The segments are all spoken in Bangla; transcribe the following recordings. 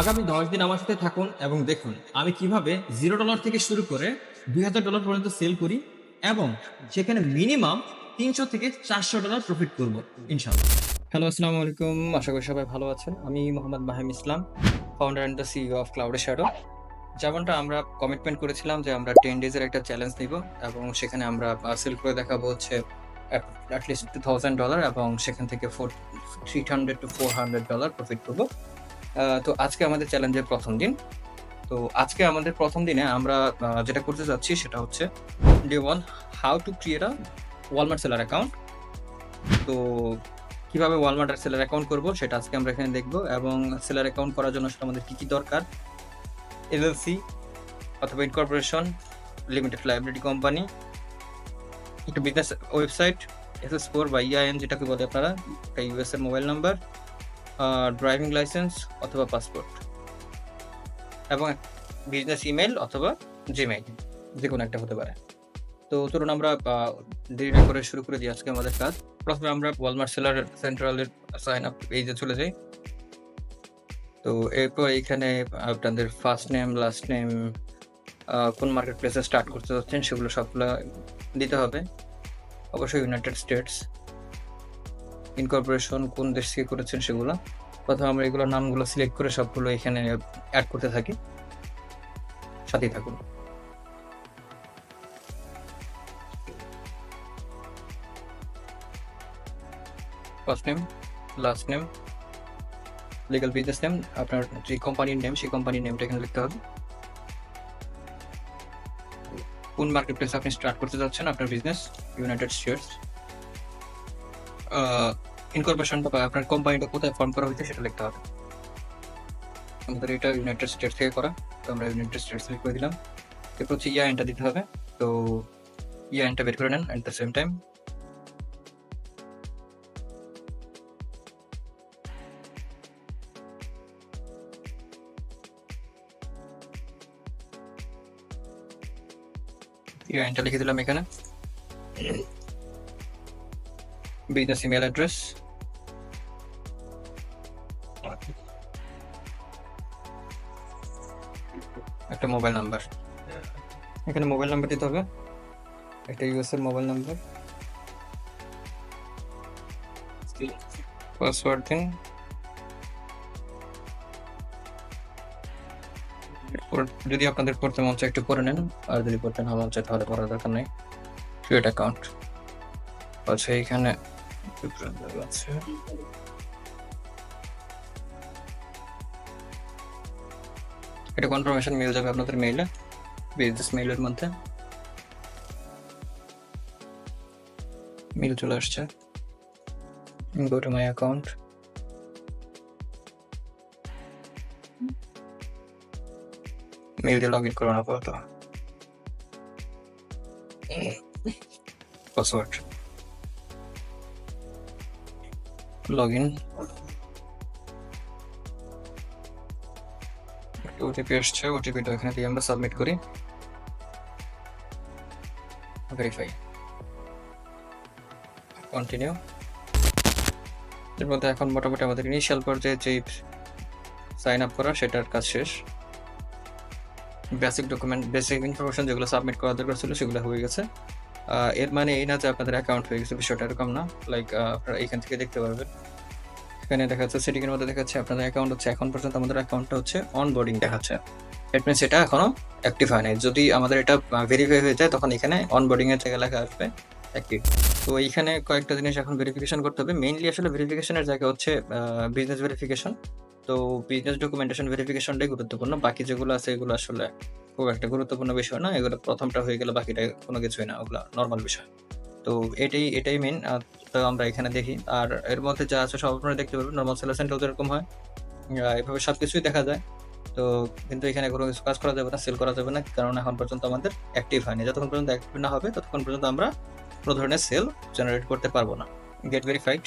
আগামী দশ দিন আমার সাথে থাকুন এবং দেখুন, আমি কীভাবে জিরো ডলার থেকে শুরু করে দুই হাজার ডলার পর্যন্ত সেল করি এবং সেখানে মিনিমাম তিনশো থেকে চারশো ডলার প্রফিট করব ইনশাল্লাহ হ্যালো আসসালামু আলাইকুম। আশা করি সবাই ভালো আছেন। আমি Mohammad Mahim Islam founder and the CEO of Cloud Shadow যেমনটা আমরা কমিটমেন্ট করেছিলাম যে আমরা টেন ডেজের একটা চ্যালেঞ্জ নিব এবং সেখানে আমরা সেল করে দেখাবো হচ্ছে অ্যাটলিস্ট টু থাউজেন্ড ডলার এবং সেখান থেকে four three hundred to four hundred dollar profit করব। তো আজকে আমাদের চ্যালেঞ্জের প্রথম দিন। তো আজকে আমাদের প্রথম দিনে আমরা যেটা করতে যাচ্ছি সেটা হচ্ছে day one how to create a Walmart seller account তো কীভাবে ওয়ালমার্ট আর সেলার অ্যাকাউন্ট করব সেটা আজকে আমরা এখানে দেখব এবং সেলার অ্যাকাউন্ট করার জন্য সেটা আমাদের কী কী দরকার। এলএলসি অথবা ইনকর্পোরেশন লিমিটেড লাইব্রেরি কোম্পানি একটা business website S S four বা ইআইএন যেটাকে বলে আপনারা, একটা এর মোবাইল নাম্বার ড্রাইভিং লাইসেন্স অথবা পাসপোর্ট এবং বিজনেস ইমেল অথবা জিমেইল যে কোনো একটা হতে পারে। তো চলুন আমরা দেরি না করে শুরু করে দিই আজকে আমাদের কাজ। প্রথমে আমরা ওয়ালমার্ট সেলার সেন্ট্রালের সাইন আপ পেজে চলে যাই। তো এরপর এখানে আপনাদের ফার্স্ট নেম লাস্ট নেম কোন মার্কেট প্লেসে স্টার্ট করতে যাচ্ছেন সেগুলো সবগুলো দিতে হবে। অবশ্যই ইউনাইটেড স্টেটস ইনকর্পোরেশন কোন দেশ থেকে করেছেন সেগুলো। প্রথমে আমরা এগুলোর নামগুলো সিলেক্ট করে সবগুলো এখানে অ্যাড করতে থাকি। সাথে থাকুন। First name last name legal business name আপনার যে কোম্পানির নেম সেই কোম্পানির নেমটা এখানে লিখতে হবে। কোন মার্কেট প্লেস আপনি স্টার্ট করতে যাচ্ছেন, আপনার বিজনেস ইউনাইটেড স্টেটস ইনকর্পোরেশন বা আপনার কোম্পানিটা কোথায় ফর্ম করা হয়েছে সেটা লিখতে হবে। আমাদের এটা ইউনাইটেড স্টেটস থেকে করা, তো আমরা ইউনাইটেড স্টেটস সিলেক্ট করে দিলাম। এরপর হচ্ছে ইয়াএনটা দিতে হবে, তো ইয়াএনটা বের করে নেন অ্যাট দ্য সেম টাইম ইয়াএনটা লিখে দিলাম এখানে। বিজনেস ইমেল অ্যাড্রেস একটা মোবাইল নাম্বার এখানে মোবাইল নাম্বার দিতে হবে। একটা ইউএস এর মোবাইল নাম্বার পাসওয়ার্ড দিন। যদি আপনাদের পড়তে মন চায় একটু পড়ে নেন। আর যদি পড়তে না মন চায় তাহলে পড়ার দরকার নেই। ক্রিয়েট অ্যাকাউন্ট আচ্ছা এখানে আছে এটা কনফার্মেশন মেল যাবে আপনাদের মেইলে বিজনেস মেইলের মধ্যে মেল চলে আসছে go to my account mail দিয়ে লগ ইন করুন আপাতত পাসওয়ার্ড লগ ইন ওটিপি আসছে ওটিপিটা এখানে দিয়ে আমরা সাবমিট করি। ভেরিফাই কন্টিনিউ এর মধ্যে এখন মোটামুটি আমাদের ইনিশিয়াল পর্যায়ে যে সাইন আপ করা, সেটার কাজ শেষ। বেসিক ডকুমেন্ট বেসিক ইনফরমেশন যেগুলো সাবমিট করা দরকার ছিল, সেগুলো হয়ে গেছে। এর মানে এই না যে আপনাদের অ্যাকাউন্ট হয়ে গেছে, বিষয়টা এরকম না। লাইক আপনারা এখান থেকে দেখতে পারবেন। এখানে দেখা যাচ্ছে সেটিং এর মধ্যে দেখাচ্ছে আপনাদের অ্যাকাউন্ট হচ্ছে, এখন পর্যন্ত আমাদের অ্যাকাউন্টটা হচ্ছে অনবোর্ডিং দেখাচ্ছে দ্যাট মিনস এটা এখনও অ্যাক্টিভ হয় নাই। যদি আমাদের এটা ভেরিফাই হয়ে যায়, তখন এখানে অনবোর্ডিং এর জায়গায় লেখা আসবে অ্যাক্টিভ তো এইখানে কয়েকটা জিনিস এখন ভেরিফিকেশন করতে হবে। মেইনলি আসলে ভেরিফিকেশনের জায়গা হচ্ছে বিজনেস ভেরিফিকেশন তো বিজনেস ডকুমেন্টেশন ভেরিফিকেশনটাই গুরুত্বপূর্ণ। বাকি যেগুলো আছে, এগুলো আসলে খুব একটা গুরুত্বপূর্ণ বিষয় না। এগুলো প্রথমটা হয়ে গেলে বাকিটা কোনো কিছুই না, ওগুলো নর্মাল বিষয়। তো এটাই এটাই মেন তো আমরা এখানে দেখি। আর এর মধ্যে যা আছে সব আপনারা দেখতে পাবেন নর্মাল সেলার সেন্টার যেরকম হয়। এভাবে সব কিছুই দেখা যায়। তো কিন্তু এখানে কোনো কিছু কাজ করা যাবে না সেল করা যাবে না, কারণ এখন পর্যন্ত আমাদের অ্যাক্টিভ হয়নি। যতক্ষণ পর্যন্ত অ্যাক্টিভ না হবে, ততক্ষণ পর্যন্ত আমরা কোনো ধরনের সেল জেনারেট করতে পারব না। গেট ভেরিফাইড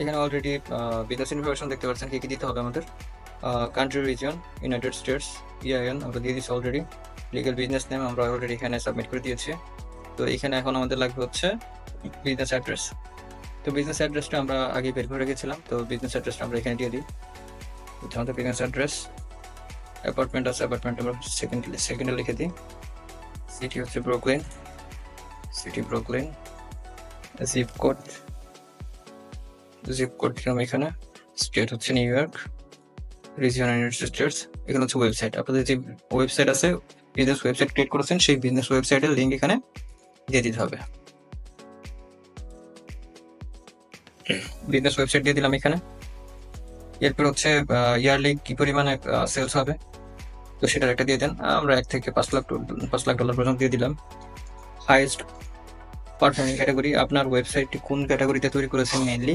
এখানে অলরেডি বিজনেস ইনফরমেশন দেখতে পাচ্ছেন, কি কি দিতে হবে আমাদের? Country region United States EIN আমরা দিয়ে দিচ্ছি অলরেডি লিগাল বিজনেস নেম আমরা অলরেডি এখানে সাবমিট করে দিয়েছি। তো এখানে এখন আমাদের লাগবে হচ্ছে বিজনেস অ্যাড্রেস তো বিজনেস অ্যাড্রেসটা আমরা আগে বের করে রেখেছিলাম তো বিজনেস অ্যাড্রেসটা আমরা এখানে দিয়ে দিই। এটা আমাদের বিজনেস অ্যাড্রেস অ্যাপার্টমেন্ট আছে অ্যাপার্টমেন্ট আমরা সেকেন্ড সেকেন্ডে লিখে দিই। সিটি হচ্ছে Brooklyn city Brooklyn zip code zip code দিলাম এখানে। স্টেট হচ্ছে New York region United States এখানে হচ্ছে ওয়েবসাইট আপনাদের যে ওয়েবসাইট আছে বিজনেস ওয়েবসাইট ক্রিয়েট করেছেন, সেই বিজনেস ওয়েবসাইটের লিঙ্ক এখানে দিয়ে দিতে হবে। বিজনেস ওয়েবসাইট দিয়ে দিলাম এখানে। এরপর হচ্ছে ইয়ারলি কি পরিমাণে সেলস হবে, তো সেটার একটা দিয়ে দেন। আমরা এক থেকে পাঁচ লাখ পাঁচ লাখ ডলার পর্যন্ত দিয়ে দিলাম। হাইয়েস্ট পারফর্মিং ক্যাটাগরি আপনার ওয়েবসাইটটি কোন ক্যাটাগরিতে তৈরি করেছেন মেইনলি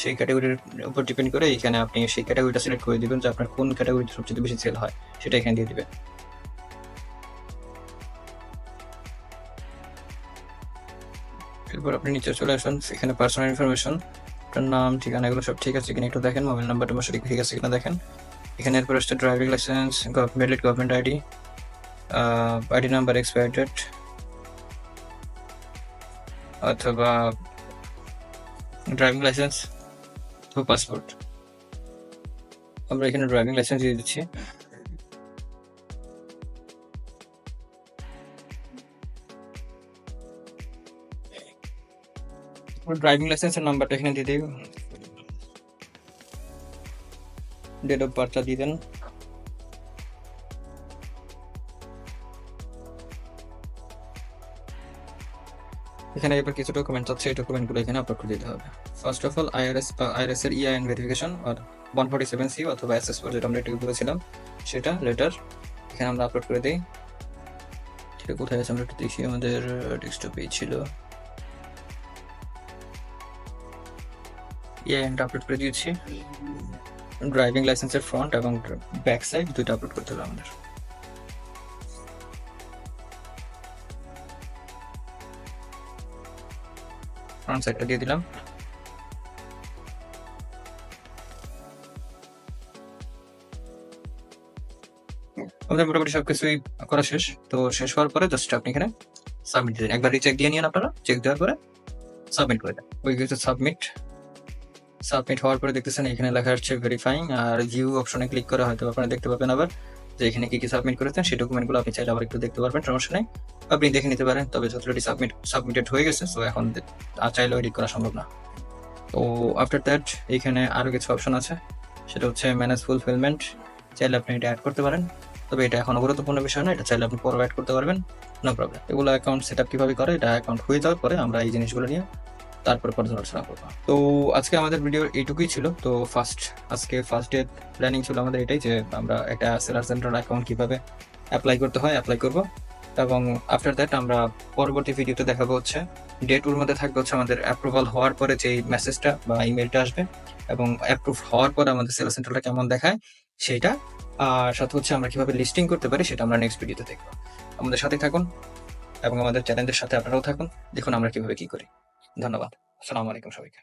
সেই ক্যাটাগরির উপর ডিপেন্ড করে এখানে আপনি সেই ক্যাটাগরিটা সিলেক্ট করে দিবেন যে আপনার কোন ক্যাটাগরিতে সবচেয়ে বেশি সেল হয়, সেটা এখানে দিয়ে দেবেন। এরপর আপনি নিচে চলে আসুন, এখানে পার্সোনাল ইনফরমেশন আপনার নাম, ঠিকানা এগুলো সব ঠিক আছে কিনা একটু দেখেন মোবাইল নাম্বারটা টাম্বার সঠিক ঠিক আছে কিনা দেখেন। এখানে এরপর আসছে driving licence valid government ID ID number expire date অথবা ড্রাইভিং লাইসেন্স অথবা পাসপোর্ট আমরা এখানে ড্রাইভিং লাইসেন্স দিয়ে দিচ্ছি। ড্রাইভিং লাইসেন্সের নাম্বারটা এখানে দিয়ে দিই। ডেট অফ বার্থটা দিয়ে দেন। এখানে এবার কিছু ডকুমেন্ট আছে এই ডকুমেন্টগুলো এখানে আপলোড করে দিতে হবে। First of all IRS IRS এর ইআইএন ভেরিফিকেশন আর ওয়ান ফর্টি সেভেন সি অথবা এসএস ফোর যেটা আমরা একটু বলেছিলাম সেটা লেটার এখানে আমরা আপলোড করে দিই। সেটা কোথায় আছে আমরা একটু দেখি, আমাদের ডেস্কটপেই ছিল। ইআইএনটা আপলোড করে দিয়েছি। ড্রাইভিং লাইসেন্সের ফ্রন্ট এবং ব্যাক সাইড দুটো আপলোড করতে হবে আমাদের। ফ্রন্ট সাইডটা দিয়ে দিলাম। আমাদের মোটামুটি সবকিছুই করা শেষ। তো শেষ হওয়ার পরে জাস্ট আপনি এখানে সাবমিট দিন। একবার চেক দিয়ে নিন আপনারা চেক দেওয়ার পরে সাবমিট করে দেন। ওই গেছে সাবমিট সাবমিট হওয়ার পরে দেখতেছেন এখানে লেখা আসছে ভেরিফাইং আর ভিউ অপশনে ক্লিক করে হয়তো আপনারা দেখতে পাবেন আবার যে এখানে কি কি সাবমিট করেছেন, সেই ডকুমেন্টগুলো আপনি চাইলে আবার একটু দেখতে পারবেন, সমস্যা নেই। আপনি দেখে নিতে পারেন। তবে যতটি সাবমিট সাবমিটেড হয়ে গেছে তো এখন আর চাইলেও এডিট করা সম্ভব না। তো আফটার দ্যাট এখানে আরও কিছু অপশন আছে। সেটা হচ্ছে ম্যানেজ ফুলফিলমেন্ট চাইলে আপনি এটা অ্যাড করতে পারেন। তবে এটা এখন গুরুত্বপূর্ণ বিষয় না, এটা চাইলে আপনি পরে অ্যাড করতে পারবেন। নো প্রবলেম এগুলো অ্যাকাউন্ট সেট আপ কীভাবে করে, এটা অ্যাকাউন্ট হয়ে যাওয়ার পরে আমরা এই জিনিসগুলো নিয়ে তারপরে পর্যালোচনা করব। তো আজকে আমাদের ভিডিও এইটুকুই ছিল। তো ফার্স্ট আজকে ফার্স্ট ডে প্ল্যানিং ছিল আমাদের এটাই যে আমরা একটা সেলার সেন্টার অ্যাকাউন্ট কীভাবে অ্যাপ্লাই করতে হয় অ্যাপ্লাই করব। এবং আফটার দ্যাট আমরা পরবর্তী ভিডিওতে দেখাবো হচ্ছে ডে টুর মধ্যে থাকবে হচ্ছে আমাদের অ্যাপ্রুভাল হওয়ার পরে যে মেসেজটা বা ইমেলটা আসবে এবং অ্যাপ্রুভ হওয়ার পরে আমাদের সেলার সেন্টারটা কেমন দেখায় সেটা, আর সাথে হচ্ছে আমরা কীভাবে লিস্টিং করতে পারি সেটা আমরা নেক্সট ভিডিওতে দেখব। আমাদের সাথে থাকুন এবং আমাদের চ্যানেলের সাথে আপনারাও থাকুন, দেখুন আমরা কীভাবে কি করি। ধন্যবাদ। আসসালামু আলাইকুম সবাইকে।